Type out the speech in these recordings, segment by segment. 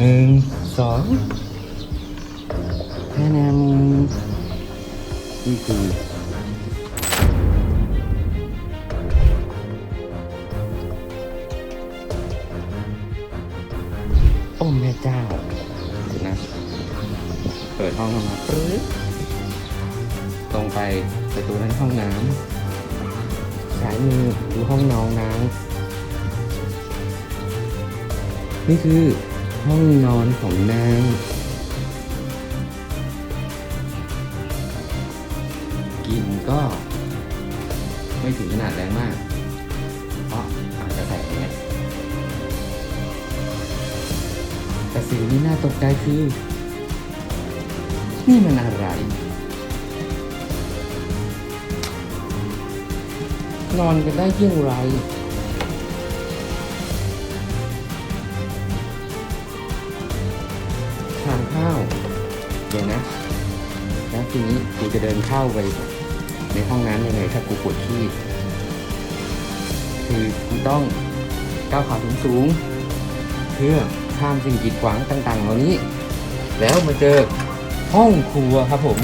หนึ่งสองแค่แนมนี่คือโอ้แม่เจ้าเดี๋ยวนะ เปิดห้องมาปึ๊บตรงไปประตูนั้นห้องน้ำสายมือดูห้องนอนนางนี่คือ ห้องนอนของนางกลิ่นก็ไม่ถึงขนาดแรงมาก เพราะอาจจะแตกเงี้ยแต่สิ่งที่น่าตกใจคือ นี่มันอะไร นอนกันได้เยี่ยงไร นะแล้วทีนี้กูจะเดินเข้าไปในห้องน้ำยังไงถ้ากูปวดขี้คือกูต้องก้าวขาสูงๆเพื่อข้ามสิ่งกีดขวางต่างๆ เหล่านี้ แล้วมาเจอห้องครัวครับผม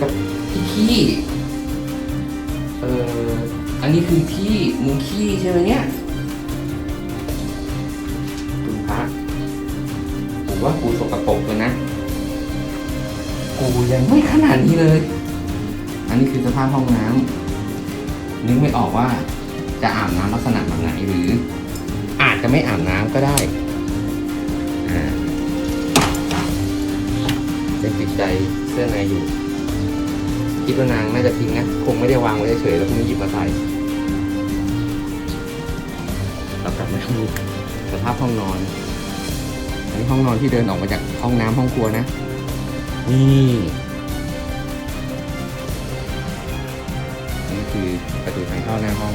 กับที่ขี้เอ่ออันนี้คือที่มุงขี้ใช่ไหมเนี่ยคุณพระกูว่ากูสกปรกเลยนะ กูยังไม่ขนาดนี้เลย อันนี้คือสภาพห้องน้ำนึกไม่ออกว่าจะอาบน้ำลักษณะแบบไหนหรือ อาจจะไม่อาบน้ำก็ได้ยังติดใจเสื้อในอยู่ คิดว่านางน่าจะทิ้งนะ คงไม่ได้วางไว้เฉยๆแล้วพรุ่งนี้หยิบมาใส่เรากลับมาดูสภาพห้องนอนอันนี้ห้องนอนที่เดินออกมาจากห้องน้ำห้องครัวนะ นี่นี่คือประตูทางเข้าหน้าห้อง